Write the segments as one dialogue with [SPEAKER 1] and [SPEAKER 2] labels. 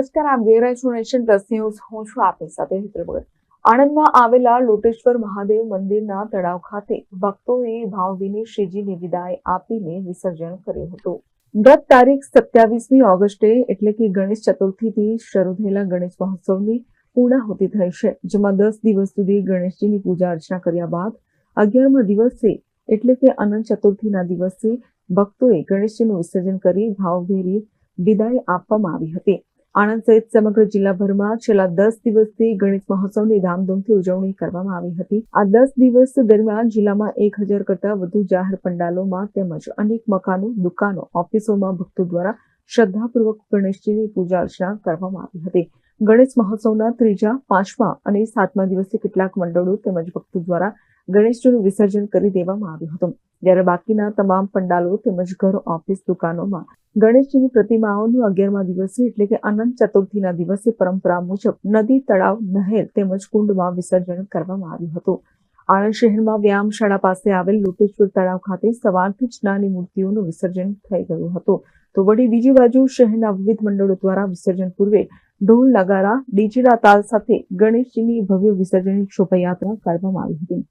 [SPEAKER 1] નમસ્કાર આપ જોઈ રહ્યા પ્લસ ન્યૂઝ. હું છું આપની સાથે હેતલ ભગત. આણંદમાં આવેલા લોટેશ્વર મહાદેવ મંદિરના તળાવ ખાતે ભક્તોએ ભાવભીની શ્રીજીની વિદાય આપીને વિસર્જન કર્યું હતું. ગત તારીખ સત્યાવીસમી ઓગસ્ટે એટલે કે ગણેશ ચતુર્થીથી શરૂ થયેલા ગણેશ મહોત્સવની પૂર્ણાહુતિ થઈ છે, જેમાં દસ દિવસ સુધી ગણેશજીની પૂજા અર્ચના કર્યા બાદ અગિયારમા દિવસે એટલે કે અનંત ચતુર્થીના દિવસે ભક્તોએ ગણેશજીનું વિસર્જન કરી ભાવભેરી વિદાય આપવામાં આવી હતી. આણંદ સહિત સમગ્ર જિલ્લાભરમાં છેલ્લા દસ દિવસથી ગણેશ મહોત્સવની ધામધૂમથી ઉજવણી કરવામાં આવી હતી. આ દસ દિવસ દરમિયાન જિલ્લામાં એક હજાર કરતા વધુ જાહેર પંડાલોમાં તેમજ અનેક મકાનો, દુકાનો, ઓફિસોમાં ભક્તો દ્વારા શ્રદ્ધાપૂર્વક ગણેશજીની પૂજા અર્ચના કરવામાં આવી હતી. ગણેશ મહોત્સવના ત્રીજા, પાંચમા અને સાતમા દિવસે કેટલાક મંડળો તેમજ ભક્તો દ્વારા ગણેશજીનું વિસર્જન કરી દેવામાં આવ્યું હતું. જ્યારે બાકીના તમામ પંડાલો તેમજ ઘર, ઓફિસ, દુકાનોમાં ગણેશજીની પ્રતિમાઓનું અગિયારમા દિવસે એટલે કે અનંત ચતુર્થીના દિવસે પરંપરા મુજબ નદી, તળાવ, નહેર તેમજ કુંડમાં વિસર્જન કરવામાં આવ્યું હતું. આણંદ શહેરમાં વ્યાયામશાળા પાસે આવેલ લોટેશ્વર તળાવ ખાતે સવારથી જ નાની મૂર્તિઓનું વિસર્જન થઈ ગયું હતું. તો વળી બીજી બાજુ શહેરના વિવિધ મંડળો દ્વારા વિસર્જન પૂર્વે ઢોલ નગારા, ડીજેના તાલ સાથે ગણેશજીની ભવ્ય વિસર્જનની શોભાયાત્રા કાઢવામાં આવી હતી.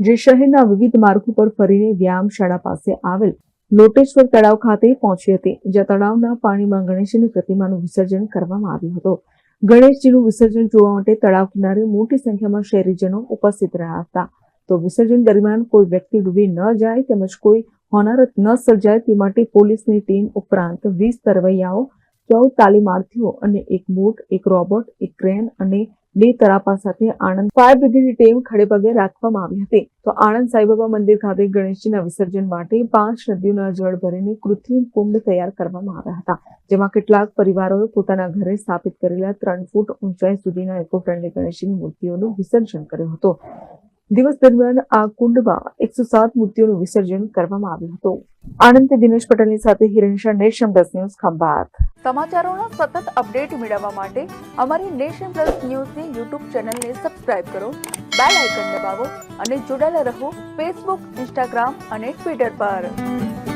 [SPEAKER 1] જે શહેરના વિવિધ માર્ગો પર ફરીને વ્યાયામશાળા પાસે આવેલ લોટેશ્વર તળાવ ખાતે પહોંચી હતી, જ્યાં તળાવના પાણીમાં ગણેશજીની પ્રતિમાનું વિસર્જન કરવામાં આવ્યું હતું. ગણેશજીનું વિસર્જન જોવા માટે તળાવ કિનારે મોટી સંખ્યામાં શહેરીજનો ઉપસ્થિત રહ્યા હતા. તો વિસર્જન દરમિયાન કોઈ વ્યક્તિ ડૂબી ન જાય તેમજ કોઈ હોનારત ન સર્જાય તે માટે પોલીસની ટીમ ઉપરાંત વીસ તરવૈયાઓ ચૌદ તાલીમાર્થીઓ અને એક બોટ, એક રોબોટ, એક ક્રેન અને બે તરાપા સાથે આણંદ ફાયર બ્રિગેડની ટીમ ખડેપગે રાખવામાં આવી હતી. તો આણંદ સાંઈબાબા મંદિર ખાતે ગણેશજીના વિસર્જન માટે પાંચ નદીઓના જળ ભરીને કૃત્રિમ કુંડ તૈયાર કરવામાં આવ્યા હતા, જેમાં કેટલાક પરિવારોએ પોતાના ઘરે સ્થાપિત કરેલા ત્રણ ફૂટ ઊંચાઈ સુધીના ઇકો ફ્રેન્ડલી ગણેશજીની મૂર્તિઓનું વિસર્જન કર્યું હતું. દિવસ દરમિયાન આ કુંડમાં એકસો સાત મૂર્તિઓનું વિસર્જન કરવામાં આવ્યું હતું. આનંદ દિનેશ પટેલની સાથે હિરેન્શા નેશન પ્લસ ન્યૂઝ ખંભાત. સમાચારોના સતત અપડેટ મેળવવા માટે અમારી નેશન પ્લસ ન્યૂઝની યુટ્યુબ ચેનલને સબસ્ક્રાઇબ કરો, બેલ આઇકન દબાવો અને જોડાયેલા રહો ફેસબુક, ઇન્સ્ટાગ્રામ અને ટ્વિટર પર.